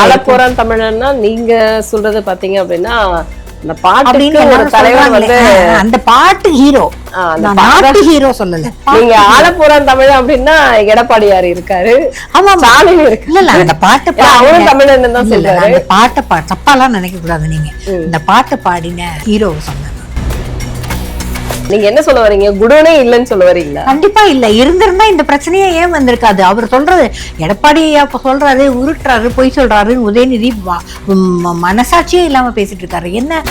ஆலப்போறான் தமிழன்னா நீங்க சொல்றது பாத்தீங்க அப்படின்னா அந்த ஆ, அந்த பாட்டு ஹீரோ நாட்டு ஹீரோ சொல்லல. நீங்க ஆலப்போறான் தமிழ் அப்படின்னா எடப்பாடியார் இருக்காரு. ஆமா. ஸ்டாலின் இருக்கு இல்ல இல்ல அந்த பாட்டை அவரும் தமிழன் தான் சொல்றாரு. அந்த பாட்டை பா தப்பாலாம் நினைக்க கூடாது நீங்க. இந்த பாட்டை பாடின ஹீரோ சொன்னேன் நீங்க என்ன சொல்ல வரீங்க? குடோனே இல்லைன்னு சொல்ல வரீங்களா? கண்டிப்பா இல்ல. இருந்திருந்தா இந்த பிரச்சனையே ஏன் வந்திருக்காது? அவர் சொல்றது எடப்பாடி அப்ப சொல்றாரு உருட்டுறாரு பொய் சொல்றாரு உதயநிதி மனசாட்சியே இல்லாம பேசிட்டு இருக்காரு. என்ன?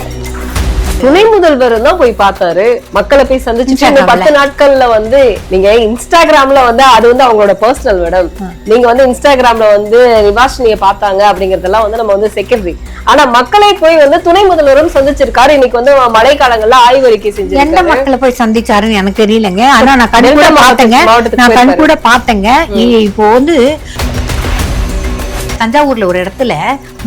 துணை முதல்வர் தான் போய் பார்த்தாரு. மக்களை போய் சந்திச்சு இந்த. பத்து நாட்கள்ல வந்து நீங்க இன்ஸ்டாகிராம்ல வந்து அது வந்து அவங்களோட பர்சனல் மேடம் நீங்க வந்து இன்ஸ்டாகிராம்ல வந்து நிவாஷினிய பார்த்தாங்க அப்படிங்கறதெல்லாம் வந்து நம்ம வந்து செகண்டரி ஆனா மக்களை போய் வந்து துணை முதல்வரும் சந்திச்சிருக்காரு. இன்னைக்கு வந்து மழை காலங்கள்ல ஆய்வறிக்கை எந்த செஞ்சிருக்காரு மக்களை போய் சந்திச்சாருன்னு எனக்கு தெரியலங்க. ஆனா நான் கண் கூட பார்த்தேங்க. நான் கண். கூட பார்த்தேங்க. இப்போ வந்து தஞ்சாவூர்ல ஒரு இடத்துல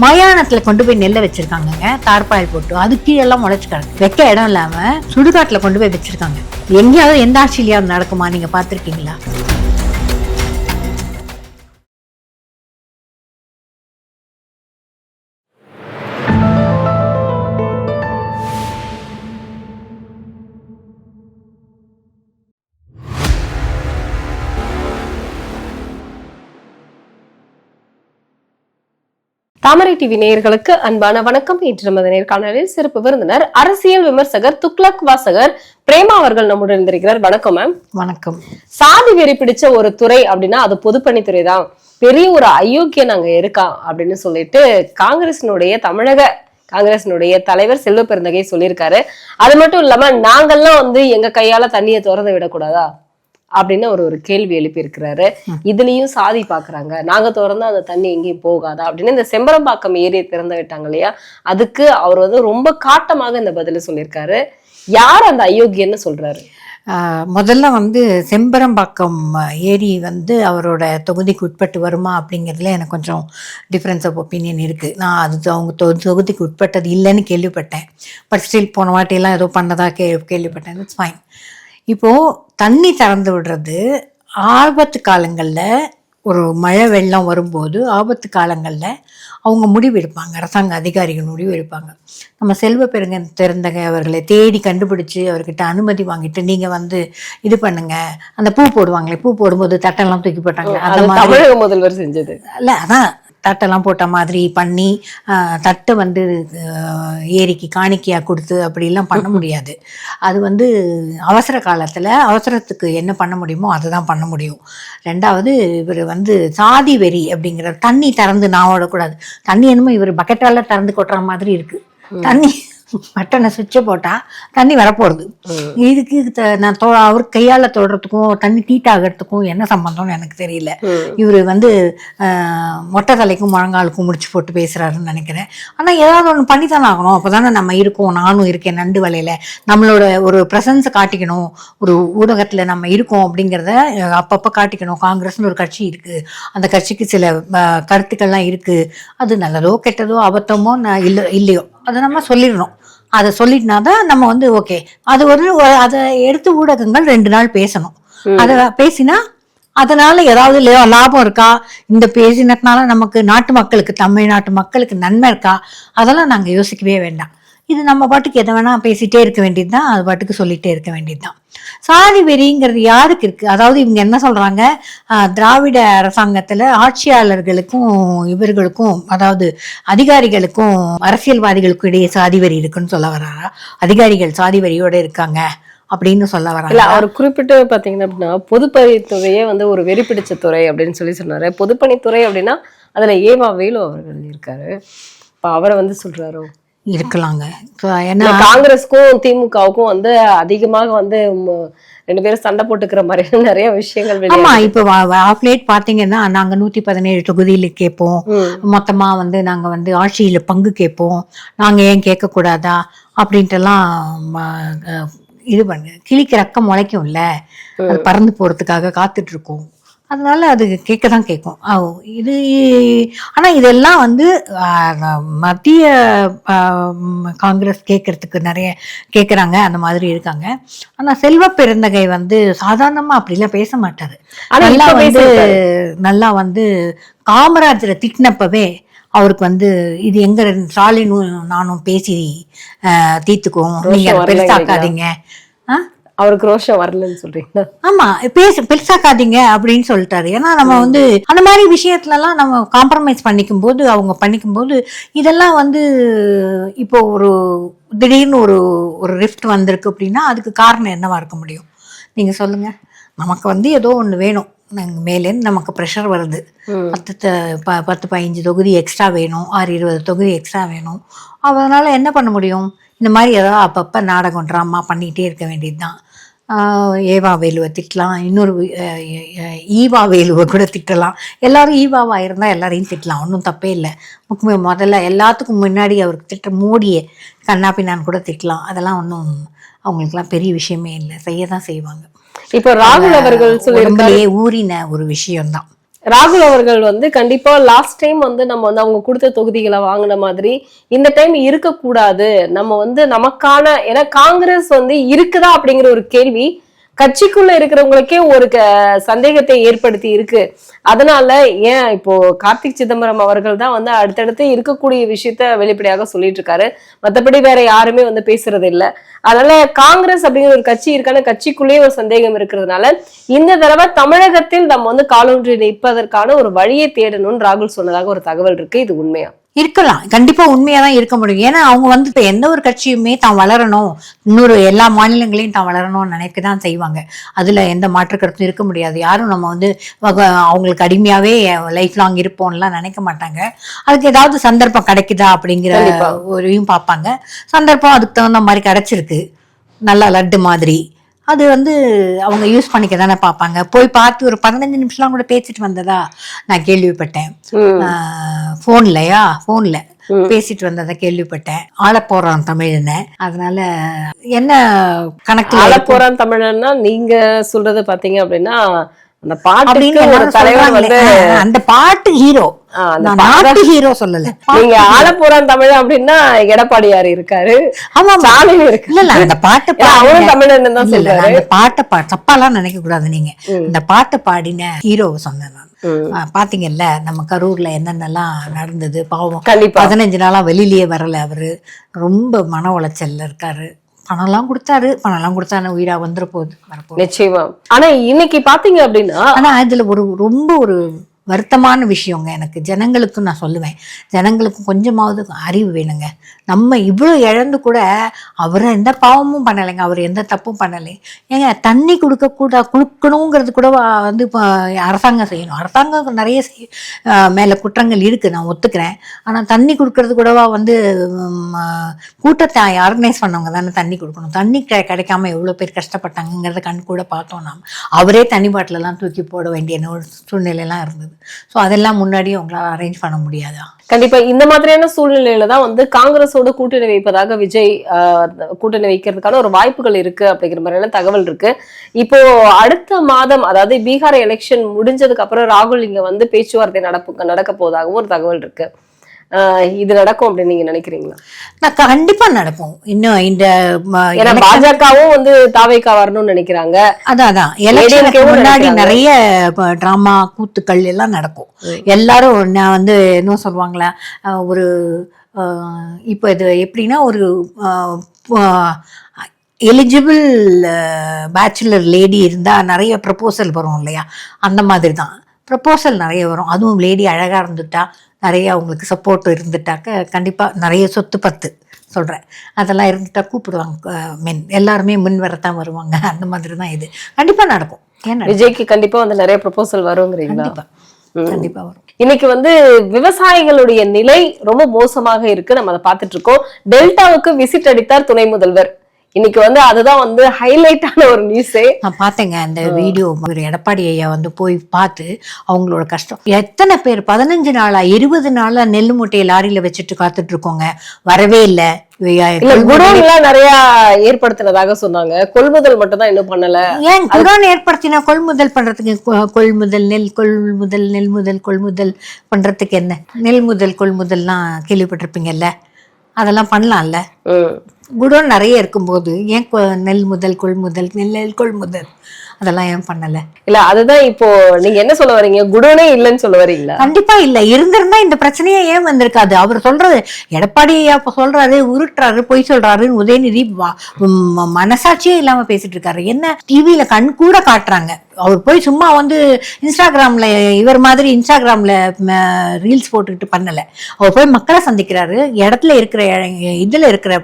மயானத்துல கொண்டு போய் நெல்லை வச்சிருக்காங்கங்க. தார்பாயில் போட்டு அது கீழெல்லாம் முளைச்சுக்காங்க வைக்க இடம் இல்லாம சுடுகாட்டுல கொண்டு போய் வச்சிருக்காங்க. எங்கேயாவது எந்த ஆட்சியிலயாவது நடக்குமா நீங்க பாத்திருக்கீங்களா தாமரை டிவி நேயர்களுக்கு அன்பான வணக்கம். இன்று நமது நேர்காணலில் சிறப்பு விருந்தினர் அரசியல் விமர்சகர் துக்ளக் வாசகர் பிரேமா அவர்கள் நம்முடன் இருந்திருக்கிறார் வணக்கம் மேம் வணக்கம். சாதி வெறி பிடிச்ச ஒரு துறை அப்படின்னா அது பொதுப்பணித்துறை தான் பெரிய ஒரு அயோக்கியன் அங்க இருக்கான் அப்படின்னு சொல்லிட்டு காங்கிரசினுடைய தமிழக காங்கிரசினுடைய தலைவர் செல்வ பெருந்தகை சொல்லியிருக்காரு. அது மட்டும் இல்லாம நாங்கெல்லாம் வந்து எங்க கையால தண்ணியை திறந்து விடக்கூடாதா? அப்படின்னு அவர் ஒரு கேள்வி எழுப்பியிருக்கிறாரு. இதுலயும் சாதி பாக்குறாங்க. நாங்க திறந்தா அந்த தண்ணி எங்கேயும் போகாதா? அப்படின்னு இந்த செம்பரம்பாக்கம் ஏரியை திறந்து விட்டாங்க இல்லையா? அதுக்கு அவர் வந்து ரொம்ப காட்டமாக இந்த பதில சொல்லியிருக்காரு. யார் அந்த அயோக்கியன்னு சொல்றாரு? முதல்ல வந்து செம்பரம்பாக்கம் ஏரி வந்து அவரோட தொகுதிக்கு உட்பட்டு வருமா அப்படிங்கிறதுல எனக்கு கொஞ்சம் டிஃப்ரென்ஸ் ஆஃப் ஒப்பீனியன் இருக்குது நான் அது அவங்க தொ தொகுதிக்கு உட்பட்டது இல்லைன்னு கேள்விப்பட்டேன். பட் ஸ்டில் போன வாட்டியெல்லாம் ஏதோ பண்ணதா கே கேள்விப்பட்டேன். இட்ஸ் ஃபைன் இப்போது தண்ணி திறந்து விடுறது ஆபத்து காலங்களில் ஒரு மழை வெள்ளம் வரும்போது ஆபத்து காலங்களில் அவங்க முடிவு எடுப்பாங்க. அரசாங்க அதிகாரிகள் முடிவு எடுப்பாங்க. நம்ம செல்வ பெருங்க திறந்தக அவர்களை தேடி கண்டுபிடிச்சு அவர்கிட்ட அனுமதி வாங்கிட்டு நீங்கள் வந்து இது பண்ணுங்க. அந்த பூ போடுவாங்களே பூ போடும்போது தட்டெல்லாம் தூக்கி போட்டாங்க அந்த மாதிரி. தமிழக முதல்வர் செஞ்சது. இல்லை அதான் தட்டெல்லாம் போட்ட மாதிரி பண்ணி தட்டை வந்து ஏரிக்கு காணிக்கையாக கொடுத்து அப்படிலாம் பண்ண முடியாது. அது வந்து அவசர காலத்தில் அவசரத்துக்கு என்ன பண்ண முடியுமோ அதை தான் பண்ண முடியும். ரெண்டாவது இவர் வந்து சாதி வெறி அப்படிங்கிற தண்ணி திறந்து நான் ஓடக்கூடாது. தண்ணி என்னமோ இவர் பக்கெட்டால திறந்து கொட்டுற மாதிரி இருக்கு. தண்ணி பட்டனை சுவிட்சை போட்டால் தண்ணி வரப்போகுது இதுக்கு இது த- நான் தொ அவர் கையால் தொடுறதுக்கும் தண்ணி ஹீட் ஆகிறதுக்கும் என்ன சம்பந்தம்னு எனக்கு தெரியல. இவர் வந்து மொட்டை தலைக்கும் முழங்காலுக்கும் முடிச்சு போட்டு பேசுறாருன்னு நினைக்கிறேன். ஆனால் ஏதாவது ஒன்று பண்ணி தானே ஆகணும். அப்போ தானே நம்ம இருக்கோம் நானும் இருக்கேன் நண்டு வலையில். நம்மளோட ஒரு ப்ரெசன்ஸை காட்டிக்கணும். ஒரு ஊடகத்தில் நம்ம இருக்கோம் அப்படிங்கிறத அப்பப்போ காட்டிக்கணும். காங்கிரஸ்னு ஒரு கட்சி இருக்குது அந்த கட்சிக்கு சில கருத்துக்கள்லாம் இருக்குது அது நல்லதோ கெட்டதோ அபத்தமோ நான் இல்லை இல்லையோ. அதை நம்ம சொல்லிடணும். அதை சொல்லிட்டுனா தான் நம்ம வந்து ஓகே அது ஒரு அதை எடுத்து ஊடகங்கள் ரெண்டு நாள் பேசணும். அதை பேசினா அதனால ஏதாவது லாபம் இருக்கா? இந்த பேசினதுனால நமக்கு நாட்டு மக்களுக்கு தமிழ்நாட்டு மக்களுக்கு நன்மை இருக்கா? அதெல்லாம் நாங்கள் யோசிக்கவே வேண்டாம். இது நம்ம பாட்டுக்கு எதை வேணா பேசிட்டே இருக்க வேண்டியது தான் அது பாட்டுக்கு சொல்லிட்டே இருக்க வேண்டியது தான் சாதி வெறிங்கிறது யாருக்கு இருக்கு? அதாவது இவங்க என்ன சொல்றாங்க? திராவிட அரசாங்கத்துல ஆட்சியாளர்களுக்கும் இவர்களுக்கும் அதாவது அதிகாரிகளுக்கும் அரசியல்வாதிகளுக்கும் இடையே சாதி வெறி இருக்குன்னு சொல்ல வர்றாரா அதிகாரிகள் சாதி வெறியோட இருக்காங்க அப்படின்னு சொல்ல இல்ல அவர் குறிப்பிட்டு பாத்தீங்கன்னா அப்படின்னா பொதுப்பணித்துறையே வந்து ஒரு வெறி பிடிச்ச துறை அப்படின்னு சொல்லி சொன்னாரு. பொதுப்பணித்துறை அப்படின்னா அதுல ஏவா வேலு அவர்கள் இருக்காரு. இப்ப அவரை வந்து சொல்றாரோ? இருக்கலாங்க. இல்ல ஏன்னா காங்கிரஸ்க்கும் திமுகவுக்கும் வந்து அதிகமாக வந்து ரெண்டு பேரும் சண்டை போட்டுக்கிற மாதிரி நிறைய விஷயங்கள் ஆமா இப்ப ஆஃப் லேட் பாத்தீங்கன்னா நாங்க நூத்தி பதினேழு தொகுதியில கேட்போம். மொத்தமா வந்து நாங்க வந்து ஆட்சியில பங்கு கேட்போம். நாங்க ஏன் கேட்க கூடாதா அப்படின்ட்டுலாம் இது பண்ணு கிளிக்கு ரக்கம் முளைக்கும்ல. அது பறந்து போறதுக்காக காத்துட்டு இருக்கோம். அதனால அது கேட்க தான் கேட்கும் இது ஆனா இதெல்லாம் வந்து மத்திய காங்கிரஸ் கேட்கறதுக்கு நிறைய கேட்குறாங்க அந்த மாதிரி இருக்காங்க ஆனா செல்வ பெருந்தகை வந்து சாதாரணமா அப்படிலாம் பேச மாட்டாரு நல்லா வந்து. நல்லா வந்து காமராஜரை திட்டினப்பவே அவருக்கு வந்து இது எங்க ஸ்டாலினும் நானும் பேசி தீர்த்துக்குவோம் நீங்க? பெருசாக்காதீங்க ஆ? அவருக்கு ரோஷம் வரலன்னு சொல்றீங்களா? ஆமா பேச பெருசாக்காதீங்க அப்படின்னு சொல்லிட்டாரு. ஏன்னா நம்ம வந்து அந்த மாதிரி விஷயத்துலலாம் நம்ம காம்ப்ரமைஸ் பண்ணிக்கும் போது அவங்க பண்ணிக்கும் போது இதெல்லாம் வந்து இப்போ ஒரு திடீர்னு ஒரு ஒரு ரிஃப்ட் வந்திருக்கு அப்படின்னா அதுக்கு காரணம் என்னவா இருக்க முடியும்? நீங்க சொல்லுங்க. நமக்கு வந்து ஏதோ ஒன்று வேணும். நாங்க மேலேருந்து நமக்கு ப்ரெஷர் வருது. பத்து ப பத்து பதினஞ்சு தொகுதி எக்ஸ்ட்ரா வேணும். ஆறு இருபது தொகுதி எக்ஸ்ட்ரா வேணும். அதனால என்ன பண்ண முடியும்? இந்த மாதிரி ஏதாவது அப்பப்போ நாடகம் ட்ராமா பண்ணிகிட்டே இருக்க வேண்டியது தான் ஏவா வேலுவை திட்டலாம். இன்னொரு ஈவா வேலுவை கூட திட்டலாம். எல்லாரும் ஈவாவா இருந்தால் எல்லாரையும் திட்டலாம். ஒன்றும் தப்பே இல்லை. முதல்ல எல்லாத்துக்கும் முன்னாடி அவருக்கு திட்ட மோடியை கண்ணாப்பின்னான்னு கூட திட்டலாம். அதெல்லாம் ஒன்றும் அவங்களுக்குலாம் பெரிய விஷயமே இல்லை. செய்ய தான் செய்வாங்க. இப்போ ராகுல் அவர்கள் உடம்புலயே ஊறின ஒரு விஷயம்தான். ராகுல் அவர்கள் வந்து கண்டிப்பா லாஸ்ட் டைம் வந்து நம்ம வந்து அவங்க கொடுத்த தொகுதிகளை வாங்கின மாதிரி இந்த டைம் இருக்கக்கூடாது. நம்ம வந்து நமக்கான ஏன்னா காங்கிரஸ் வந்து இருக்குதா அப்படிங்கிற ஒரு கேள்வி கட்சிக்குள்ள இருக்கிறவங்களுக்கே ஒரு க- சந்தேகத்தை ஏற்படுத்தி இருக்கு. அதனால ஏன் இப்போ கார்த்திக் சிதம்பரம் அவர்கள் தான் வந்து அடுத்தடுத்து இருக்கக்கூடிய விஷயத்த வெளிப்படையாக சொல்லிட்டு இருக்காரு. மற்றபடி வேற யாருமே வந்து பேசுறது இல்லை. அதனால காங்கிரஸ் அப்படிங்கிற ஒரு கட்சி இருக்கான கட்சிக்குள்ளேயே ஒரு சந்தேகம் இருக்கிறதுனால இந்த தடவை தமிழகத்தில் நம்ம வந்து காலொன்றி நிற்பதற்கான ஒரு வழியை தேடணும்னு ராகுல் சொன்னதாக ஒரு தகவல் இருக்கு. இது உண்மையா? இருக்கலாம். கண்டிப்பா உண்மையா தான் இருக்க முடியும். ஏன்னா அவங்க வந்து இப்ப எந்த ஒரு கட்சியுமே தான் வளரணும். இன்னொரு எல்லா மாநிலங்களையும் தான் வளரணும்னு நினைக்க தான் செய்வாங்க. அதுல எந்த மாற்று கருத்தும் இருக்க முடியாது. யாரும் நம்ம வந்து அவங்களுக்கு அடிமையாவே லைஃப் லாங் இருப்போம்லாம் நினைக்க மாட்டாங்க. அதுக்கு ஏதாவது சந்தர்ப்பம் கிடைக்குதா அப்படிங்கிற. ஒரையும் பார்ப்பாங்க. சந்தர்ப்பம் அதுக்கு தகுந்த மாதிரி கிடைச்சிருக்கு. நல்லா லட்டு மாதிரி. அது வந்து அவங்க யூஸ் பண்ணிக்க தானே பார்ப்பாங்க. போய் பார்த்து ஒரு பதினஞ்சு நிமிஷம்லாம் கூட பேசிட்டு வந்ததா? நான் கேள்விப்பட்டேன். ஃபோன்லயா? ஃபோன்ல பேசிட்டு வந்ததை கேள்விப்பட்டேன். ஆள போறான் தமிழ்னு. அதனால என்ன கணக்குல ஆள? போறான் தமிழன்னா நீங்க சொல்றது பாத்தீங்க அப்படின்னா அந்த ஆ, அந்த பாட்டு ஹீரோ அந்த நாட்டு ஹீரோ சொல்லல. நீங்க ஆள போறான் தமிழ் அப்படின்னா எடப்பாடியார் இருக்காரு. ஆமா ஆமா. ஸ்டாலின் இருக்கு இல்ல இல்ல அந்த பாட்டை அவரும் தமிழன் தான் சொல்றாரு. அந்த பாட்டை பா தப்பாலாம் நினைக்க கூடாது நீங்க இந்த பாட்டை பாடின ஹீரோவை சொன்னேன் நான். பாத்தீங்கல்ல நம்ம கரூர்ல என்னென்னலாம் நடந்தது? பாவம். பதினஞ்சு நாளா வெளியிலயே வரல அவரு. ரொம்ப மன உளைச்சல்ல இருக்காரு. பணம்லாம் கொடுத்தாரு. பணம்லாம் கொடுத்தாரு உயிரா வந்துட போகுது வரப்போகுது. நிச்சயமா. ஆனா இன்னைக்கு பாத்தீங்க அப்படின்னா ஆனா இதுல ஒரு ரொம்ப ஒரு வருத்தமான விஷயங்க எனக்கு. ஜனங்களுக்கும் நான் சொல்லுவேன். ஜனங்களுக்கும் கொஞ்சமாவது அறிவு வேணுங்க. நம்ம இவ்வளோ இழந்து கூட அவர் எந்த பாவமும் பண்ணலைங்க. அவர் எந்த தப்பும் பண்ணலை. ஏங்க தண்ணி கொடுக்க கூட கொடுக்கணுங்கிறது கூட வந்து இப்போ அரசாங்கம் செய்யணும். அரசாங்கம் நிறைய செய் குற்றங்கள் இருக்குது நான் ஒத்துக்கிறேன். ஆனால் தண்ணி கொடுக்கறது கூடவா வந்து கூட்டத்தை ஆர்கனைஸ் பண்ணவங்க தானே தண்ணி கொடுக்கணும். தண்ணி கிடைக்காம எவ்வளோ பேர் கஷ்டப்பட்டாங்கங்கிறத கண் கூட பார்த்தோம் நாம். அவரே தண்ணி பாட்டிலெல்லாம் தூக்கி போட வேண்டிய சூழ்நிலையெல்லாம் இருந்தது. ஸோ அதெல்லாம் முன்னாடி உங்களால் அரேஞ்ச் பண்ண முடியாதா? கண்டிப்பா. இந்த மாதிரியான சூழ்நிலையில தான் வந்து காங்கிரஸோட கூட்டணி வைப்பதாக விஜய் ஆஹ், கூட்டணி வைக்கிறதுக்கான ஒரு வாய்ப்புகள் இருக்கு அப்படிங்கிற மாதிரியான தகவல் இருக்கு. இப்போ அடுத்த மாதம் அதாவது பீகார் எலெக்ஷன் முடிஞ்சதுக்கு அப்புறம் ராகுல் இங்க வந்து பேச்சுவார்த்தை நடப்பு நடக்க போவதாகவும் ஒரு தகவல் இருக்கு. இது நடக்கும் அப்படின்னு நீங்க நினைக்கிறீங்களா? நான் கண்டிப்பா நடக்கும். இன்னும் இந்த பாஜகவும் வந்து தாவைக்கா வரணும்னு நினைக்கிறாங்க. அதான் அதான். எலெக்ஷனுக்கு முன்னாடி. நிறைய ட்ராமா கூத்துக்கள் எல்லாம் நடக்கும். எல்லாரும் நான் வந்து என்ன சொல்லுவாங்களா ஒரு இப்போ இது எப்படின்னா ஒரு எலிஜிபிள் பேச்சுலர் லேடி இருந்தால் நிறைய ப்ரப்போசல் வரும் இல்லையா? அந்த மாதிரி தான் ப்ரப்போசல் நிறைய வரும். அதுவும் லேடி அழகாக இருந்துட்டா நிறைய அவங்களுக்கு சப்போர்ட் இருந்துட்டாக்க கண்டிப்பாக நிறைய சொத்து பத்து சொல்கிறேன் அதெல்லாம் இருந்துட்டா கூப்பிடுவாங்க மென். எல்லாருமே முன் வரத்தான் வருவாங்க. அந்த மாதிரி தான் இது. கண்டிப்பாக நடக்கும். ஏன் நடக்கும்? விஜய்க்கு கண்டிப்பா வந்து நிறைய ப்ரொபோசல் வருங்கிறீங்களா? கண்டிப்பா. கண்டிப்பாக வரும். இன்னைக்கு வந்து விவசாயிகளுடைய நிலை ரொம்ப மோசமாக இருக்கு. நம்ம அதை பார்த்துட்டு இருக்கோம். டெல்டாவுக்கு விசிட் அடித்தார் துணை முதல்வர். இன்னைக்கு வந்து அதுதான் வந்து ஹைலைட்டான ஒரு நியூஸே நான் பார்த்தேங்க அந்த வீடியோ எடப்பாடி ஐயா வந்து போய் பார்த்து அவங்களோட கஷ்டம். எத்தனை பேர் பதினஞ்சு நாளா இருபது நாளா நெல் மூட்டையை லாரியில வச்சுட்டு காத்துட்டு இருக்கோங்க. வரவே இல்லை. இல்ல குடோன் எல்லாம் நிறைய ஏற்படுத்தினதாக சொன்னாங்க. கொள்முதல் மட்டும் தான் இன்னும் பண்ணல. ஏன் குடோன் ஏற்படுத்தினா கொள்முதல் பண்றதுக்கு கொள்முதல் நெல் கொள்முதல் நெல் முதல் கொள்முதல் பண்றதுக்கு என்ன? நெல் முதல் கொள்முதல்லாம் கேள்விப்பட்டிருப்பீங்கல்ல? அதெல்லாம் பண்ணலாம்ல. குடோன் நிறைய இருக்கும்போது ஏன் கொ- நெல் முதல் கொள்முதல் நெல் நெல் கொள்முதல் அதெல்லாம் ஏன் பண்ணல? இல்ல அதுதான் இப்போ நீங்க என்ன சொல்ல வரீங்க? குடோனே இல்லைன்னு சொல்ல வரீங்களா? கண்டிப்பா இல்ல. இருந்திருந்தா இந்த பிரச்சனையே ஏன் வந்திருக்காது? அவர் சொல்றது எடப்பாடி அப்ப சொல்றாரு உருட்டுறாரு பொய் சொல்றாரு உதயநிதி மனசாட்சியே இல்லாம பேசிட்டு இருக்காரு. என்ன டிவியில கண் கூட காட்டுறாங்க. அவர் போய் சும்மா வந்து இன்ஸ்டாகிராம்ல இவர் மாதிரி இன்ஸ்டாகிராம்ல ரீல்ஸ் போட்டுக்கிட்டு பண்ணல. அவர் போய் மக்களை சந்திக்கிறாரு. இடத்துல இருக்கிற இதுல இருக்கிற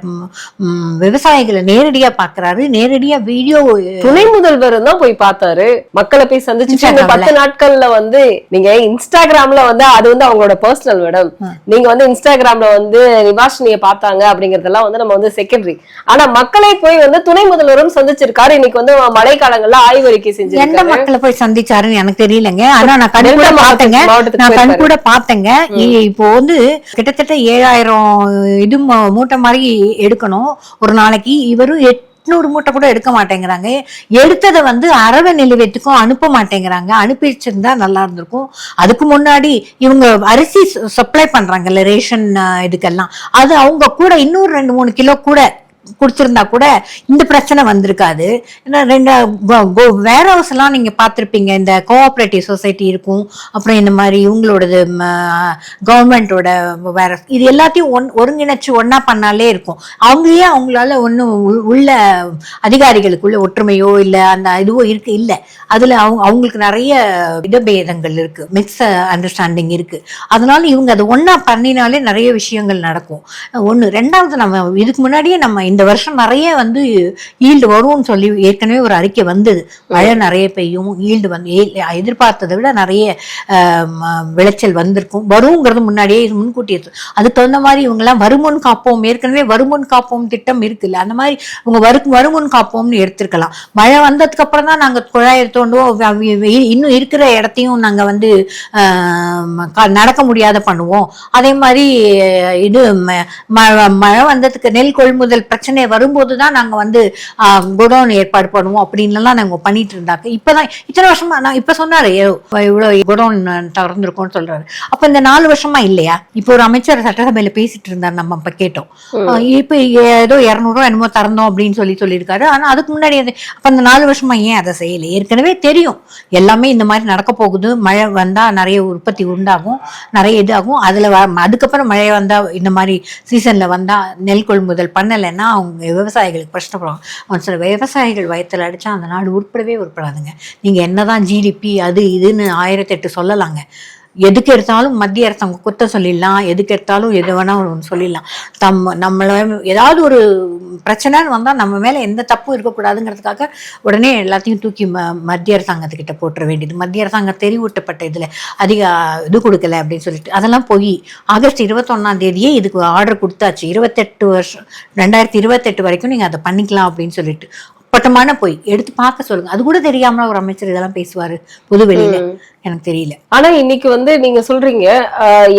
விவசாயிகளை நேரடியா பாக்குறாரு. நேரடியா வீடியோ துணை முதல்வர் தான் போய் பார்த்தாரு. மக்களை போய் சந்திச்சுட்டு இந்த. பத்து நாட்கள்ல வந்து நீங்க இன்ஸ்டாகிராம்ல வந்து அது வந்து அவங்களோட பர்சனல் மேடம் நீங்க வந்து இன்ஸ்டாகிராம்ல வந்து நிவாஷினிய பார்த்தாங்க அப்படிங்கறதெல்லாம் வந்து நம்ம வந்து செகண்டரி ஆனா மக்களை போய் வந்து துணை முதல்வரும் சந்திச்சிருக்காரு. இன்னைக்கு வந்து மழை காலங்கள்ல ஆய்வறிக்கை எந்த செஞ்சிருக்காரு மக்களை போய் சந்திச்சாருன்னு எனக்கு தெரியலங்க. ஆனா நான் கண் கூட பார்த்தேங்க. நான் கண். கூட பார்த்தேங்க. இப்போ வந்து கிட்டத்தட்ட ஏழாயிரம் இது மூட்டை மாதிரி எடுக்கணும். ஒரு நாளைக்கு இவரும் எட்நூறு மூட்டை கூட எடுக்க மாட்டேங்கிறாங்க. எடுத்ததை வந்து அரவை நிலையத்துக்கும் அனுப்ப மாட்டேங்கிறாங்க. அனுப்பி வச்சிருந்தா நல்லா இருந்திருக்கும். அதுக்கு முன்னாடி இவங்க அரிசி சப்ளை பண்றாங்கல்ல ரேஷன் இதுக்கெல்லாம். அது அவங்க கூட இன்னொரு ரெண்டு மூணு கிலோ கூட கொடுத்துருந்தா கூட இந்த பிரச்சனை வந்திருக்காது. ஏன்னா ரெண்டு வேர் ஹவுஸ் எல்லாம் நீங்க பார்த்திருப்பீங்க. இந்த கோஆபரேட்டிவ் சொசைட்டி இருக்கும். அப்புறம் இந்த மாதிரி இவங்களோடது கவர்மெண்டோட வேற இது எல்லாத்தையும் ஒன் ஒருங்கிணைச்சு ஒண்ணா பண்ணாலே இருக்கும். அவங்களே அவங்களால ஒன்றும் உள்ள அதிகாரிகளுக்குள்ள ஒற்றுமையோ இல்லை அந்த இதுவோ இருக்கு இல்லை. அதுல அவங்க அவங்களுக்கு நிறைய இடபேதங்கள் இருக்கு. மிக்ஸ் அண்டர்ஸ்டாண்டிங் இருக்கு. அதனால இவங்க அதை ஒன்றா பண்ணினாலே நிறைய விஷயங்கள் நடக்கும். ஒன்று ரெண்டாவது நம்ம இதுக்கு முன்னாடியே நம்ம இந்த இந்த வருஷம் நிறைய வந்து ஈல்டு வரும்னு சொல்லி ஏற்கனவே ஒரு அறிக்கை வந்தது. மழை நிறைய பெய்யும் ஈல்டு வந்து எதிர்பார்த்ததை விட நிறைய ஆஹ், விளைச்சல் வந்திருக்கும். வருங்கிறது முன்னாடியே இது முன்கூட்டியே அதுக்கு தகுந்த மாதிரி இவங்கெல்லாம் வருமுன் காப்போம் ஏற்கனவே வருமுன் காப்போம் திட்டம் இருக்குல்ல. அந்த மாதிரி இவங்க வரு வருமுன் காப்போம்னு எடுத்திருக்கலாம். மழை வந்ததுக்கு அப்புறம் தான் நாங்க குழாயை தோண்டுவோம். இன்னும் இருக்கிற இடத்தையும் நாங்க வந்து ஆஹ், க- நடக்க முடியாத பண்ணுவோம். அதே மாதிரி இது ம- ம- மழை வந்ததுக்கு நெல் கொள்முதல் பிரச்சனை வரும்போது தான் நாங்க வந்து குடோன் ஏற்பாடு பண்ணுவோம் அப்படின்லாம் நாங்க பண்ணிட்டு இருந்தாங்க. இப்பதான் இத்தனை வருஷமா நான் இப்ப சொன்னாரு இவ்வளவு குடோன் திறந்திருக்கோம்னு சொல்றாரு. அப்ப இந்த நாலு வருஷமா இல்லையா? இப்போ ஒரு அமைச்சர் சட்டசபையில பேசிட்டு இருந்தார் நம்ம இப்ப கேட்டோம். இப்ப ஏதோ இருநூறுவா என்னமோ திறந்தோம் அப்படின்னு சொல்லி சொல்லியிருக்காரு. ஆனா அதுக்கு முன்னாடி அப்ப அந்த நாலு வருஷமா ஏன் அதை செய்யல? ஏற்கனவே தெரியும். எல்லாமே இந்த மாதிரி நடக்க போகுது. மழை வந்தா நிறைய உற்பத்தி உண்டாகும் நிறைய இதாகும். அதுல அதுக்கப்புறம் மழை வந்தா இந்த மாதிரி சீசன்ல வந்தா நெல் கொள்முதல் பண்ணலைன்னா அவங்க விவசாயிகளுக்கு கஷ்டப்படுவாங்க. ஒரு சில விவசாயிகள் வயத்தில் அடித்தா அந்த நாடு உருப்படவே உருப்படாதுங்க. என்ன என்னதான் ஜிடிபி அது இதுன்னு ஆயிரத்தெட்டு சொல்லலாங்க. எதுக்கு எடுத்தாலும் மத்திய அரசாங்கம் குத்த சொல்லிடலாம். எதுக்கு எடுத்தாலும் எது வேணா ஒன்று சொல்லிடலாம். தம் நம்மள ஏதாவது ஒரு பிரச்சனைன்னு வந்தால் நம்ம மேலே எந்த தப்பும் இருக்கக்கூடாதுங்கிறதுக்காக உடனே எல்லாத்தையும் தூக்கி ம மத்திய அரசாங்கத்துக்கிட்ட போட்டுற வேண்டியது. மத்திய அரசாங்கம் தெரிவூட்டப்பட்ட இதில் அதிக இது கொடுக்கல அப்படின்னு சொல்லிட்டு அதெல்லாம் போய் ஆகஸ்ட் இருபத்தொன்னாம் தேதியே இதுக்கு ஆர்டர் கொடுத்தாச்சு. இருபத்தெட்டு வருஷம் ரெண்டாயிரத்தி இருபத்தெட்டு வரைக்கும் நீங்கள் அதை பண்ணிக்கலாம் அப்படின்னு சொல்லிட்டு. பட்டமான போய் எடுத்து பார்க்க சொல்லுங்க. அது கூட தெரியாமல ஒரு அமைச்சர் இதெல்லாம் பேசுவாரு பொதுவெளியில. எனக்கு தெரியல. ஆனா இன்னைக்கு வந்து நீங்க சொல்றீங்க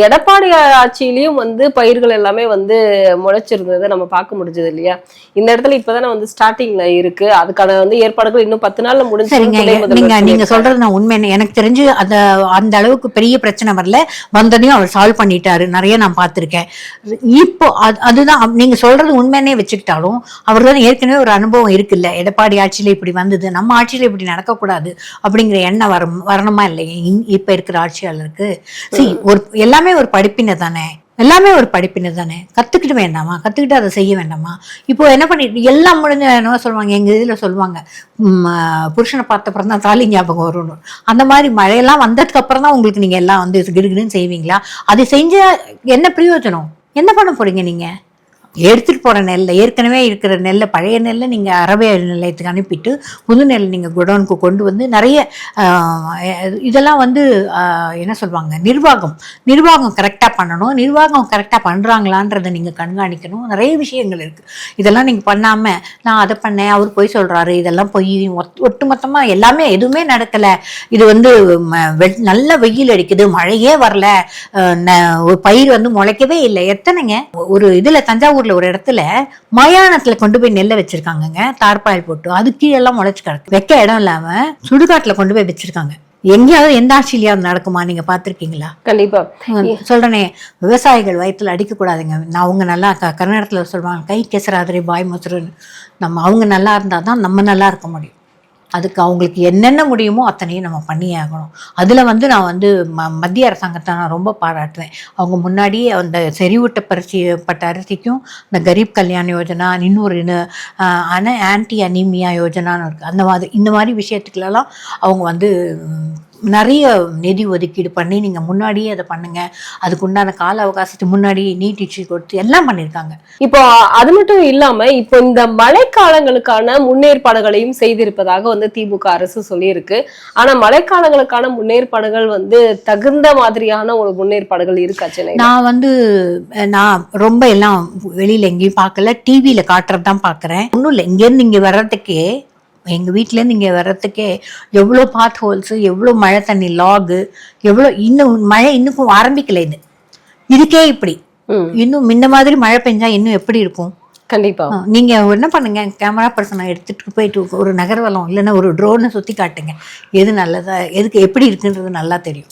எடப்பாடி ஆட்சியிலயும் வந்து பயிர்கள் எல்லாமே வந்து முளைச்சிருந்ததை நம்ம பார்க்க முடிஞ்சது இல்லையா? இந்த இடத்துல இப்பதானே வந்து ஸ்டார்டிங்ல இருக்கு. அதுக்கான வந்து ஏற்பாடுகள் இன்னும் பத்து நாள்ல முடிஞ்சு நீங்க நீங்க சொல்றது நான் உண்மை எனக்கு தெரிஞ்சு அந்த அந்த அளவுக்கு பெரிய பிரச்சனை வரல. வந்ததையும் அவர் சால்வ் பண்ணிட்டாரு. நிறைய நான் பார்த்திருக்கேன். இப்போ அது- அதுதான் நீங்க சொல்றது உண்மைன்னே வச்சுக்கிட்டாலும் அவர் தான் ஏற்கனவே ஒரு அனுபவம் இருக்குல்ல. எடப்பாடி ஆட்சியில இப்படி வந்தது நம்ம ஆட்சியில இப்படி நடக்கக்கூடாது அப்படிங்கிற எண்ணம் வரும் வரணுமா இல்லை இ- இப்ப இருக்கிற ஆட்சியாளருக்கு. see ஒரு எல்லாமே ஒரு படிப்பினை தானே? எல்லாமே ஒரு படிப்பினை தானே? கத்துக்கிட்டு வேண்டாமா? கத்துக்கிட்டு அதை செய்ய வேண்டாமா? இப்போ என்ன பண்ணிட்டு எல்லாம் முடிஞ்ச என்ன சொல்லுவாங்க எங்க இதுல சொல்லுவாங்க புருஷனை பார்த்த அப்புறம் தான் தாலி ஞாபகம் வரும்னு. அந்த மாதிரி மழையெல்லாம் வந்ததுக்கு அப்புறம் தான் உங்களுக்கு நீங்க எல்லாம் வந்து கிடுகிடுன்னு செய்வீங்களா? அது செஞ்ச என்ன பிரயோஜனம்? என்ன பண்ண போறீங்க நீங்க? எடுத்துகிட்டு போகிற நெல்லை ஏற்கனவே இருக்கிற நெல்லை பழைய நெல்லை நீங்கள் அரவே நிலையத்துக்கு அனுப்பிட்டு புது நெல் நீங்கள் குடோனுக்கு கொண்டு வந்து நிறைய இதெல்லாம் வந்து என்ன சொல்லுவாங்க? நிர்வாகம். நிர்வாகம் கரெக்டாக பண்ணணும். நிர்வாகம் கரெக்டாக பண்ணுறாங்களான்றதை நீங்கள் கண்காணிக்கணும். நிறைய விஷயங்கள் இருக்குது இதெல்லாம் நீங்கள் பண்ணாமல் நான் அதை பண்ணேன் அவர் போய் சொல்கிறாரு இதெல்லாம் போய் ஒட்டுமொத்தமாக எல்லாமே எதுவுமே நடக்கலை. இது வந்து ம, நல்ல வெயில் அடிக்குது மழையே வரல. ஒரு பயிர் வந்து முளைக்கவே இல்லை. எத்தனைங்க? ஒரு இதில் தஞ்சாவூர் ஒரு இடத்துல மயானத்துல கொண்டு போய் நெல்லை வச்சிருக்காங்கங்க. தார்பாயில் போட்டு அது கீழே எல்லாம் முளைச்சு கிடக்கு. வைக்க இடம் இல்லாம சுடுகாட்டுல கொண்டு போய் வச்சிருக்காங்க. எங்கேயாவது எந்த ஆட்சியிலயாவது நடக்குமா நீங்க பாத்திருக்கீங்களா கண்டிப்பா. சொல்றேனே விவசாயிகள் வயித்துல அடிக்க கூடாதுங்க நான் அவங்க நல்லா கர்நாடகத்துல சொல்லுவாங்க கை கெசராதிரி பாய் மொசருன்னு நம்ம அவங்க நல்லா இருந்தா தான் நம்ம நல்லா இருக்க முடியும். அதுக்கு அவங்களுக்கு என்னென்ன முடியுமோ அத்தனையும் நம்ம பண்ணியே ஆகணும். அதில் வந்து நான் வந்து ம மத்திய அரசாங்கத்தை நான் ரொம்ப பாராட்டுவேன். அவங்க முன்னாடியே அந்த செறிவூட்ட பரிசி பட்ட அரிசிக்கும் இந்த கரீப் கல்யாண் யோஜனா இன்னொரு இன்னும் ஆன அன ஆன்டி அனீமியா யோஜனான்னு இருக்குது அந்த மாதிரி இந்த மாதிரி விஷயத்துக்குலலாம் அவங்க வந்து நிறைய நிதி ஒதுக்கீடு பண்ணி நீங்கள் முன்னாடியே அதை பண்ணுங்க. அதுக்கு உண்டான கால அவகாசத்துக்கு முன்னாடி நீட்டிச்சு கொடுத்து எல்லாம் பண்ணியிருக்காங்க. இப்போ அது மட்டும் இல்லாம இப்போ இந்த மழைக்காலங்களுக்கான முன்னேற்பாடுகளையும் செய்திருப்பதாக வந்து திமுக அரசு சொல்லியிருக்கு. ஆனா மழைக்காலங்களுக்கான முன்னேற்பாடுகள் வந்து தகுந்த மாதிரியான ஒரு முன்னேற்பாடுகள் இருக்கா சென்னை? நான் வந்து நான் ரொம்ப எல்லாம் வெளியில எங்கேயும் பார்க்கல. டிவியில காட்டுறது தான் பார்க்குறேன். ஒன்றும் இல்லை. இங்கேருந்து இங்கே வர்றதுக்கே எங்கள் வீட்டிலேருந்து இங்கே வர்றதுக்கே எவ்வளோ பாத் ஹோல்ஸு எவ்வளோ மழை தண்ணி லாகு எவ்வளோ இன்னும் மழை இன்னும் ஆரம்பிக்கல இது. இதுக்கே இப்படி. இன்னும் முன்ன மாதிரி மழை பெஞ்சா இன்னும் எப்படி இருக்கும்? கண்டிப்பா. நீங்க என்ன பண்ணுங்க? கேமரா பர்சனை எடுத்துட்டு போயிட்டு ஒரு நகர்வலம் இல்லைன்னா ஒரு ட்ரோனை சுத்தி காட்டுங்க. எது நல்லதா எதுக்கு எப்படி இருக்குன்றது நல்லா தெரியும்.